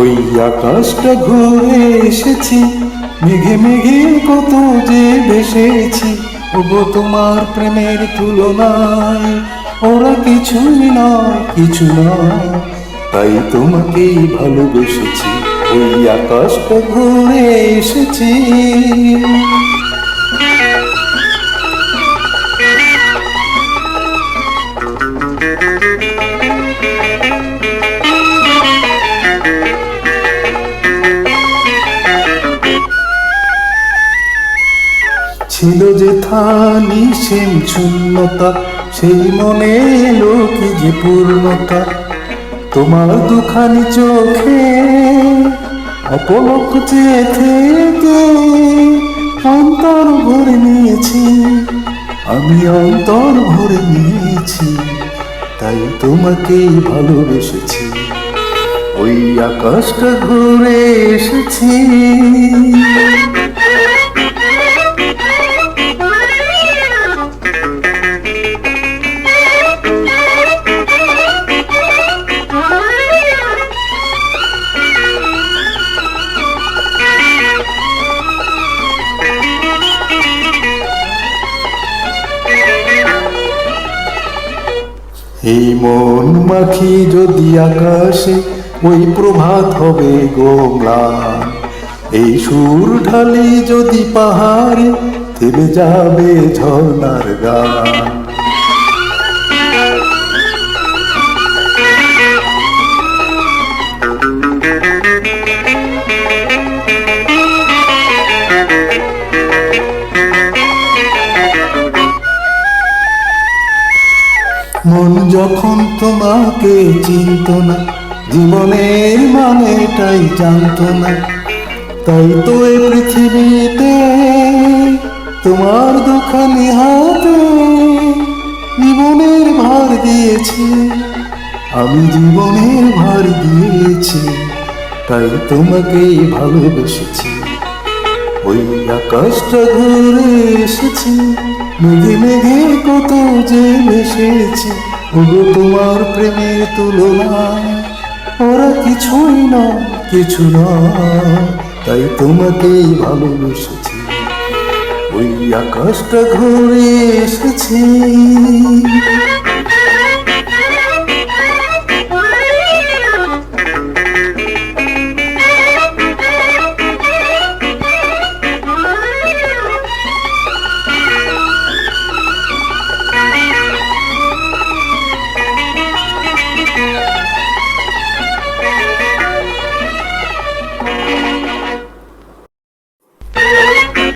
ওই আকাশটা ঘুরে এসেছি, মেঘে মেঘে কত যে ভেসেছি ওগো তোমার প্রেমের তুলনায় ওরা কিছুই না কিছু না তাই তোমাকেই ভালোবেসেছি, ওই আকাশটা ঘুরে এসেছি। ছিল যে থানি সেম শূন্যতা, সেই মনে এলো কি যে পূর্ণতা। তোমার দুখানি চোখে অপলক চেয়ে থেকে অন্তর ভরে নিয়েছি। আমি অন্তর ভরে নিয়েছি, তাই তোমাকেই ভালোবেসেছি। ওই আকাশটা ঘুরে এসেছি। এই মন মাখি যদি আকাশে, ওই প্রভাত হবে গোমলান এই সুর ঢালি যদি পাহাড়ে, থেমে যাবে ঝর্ণার গান। মন যখন তোমাকে চিনত না, জীবনের মানেটাই জানতো না। তাই তো এই পৃথিবীতে তোমার দোকানে হাতে জীবনের ভার দিয়েছি। আমি জীবনের ভার দিয়েছি, তাই তোমাকেই ভালোবেসেছি। ওই আকাশটা ঘুরে এসেছি। মেঘে মেঘে কত যে ভেসেছি ওগো তোমার প্রেমের তুলনায়। ওরা কিছুই না কিছু না তাই তোমাকেই ভালোবেসেছি। ওই আকাশটা ঘুরে এসেছি।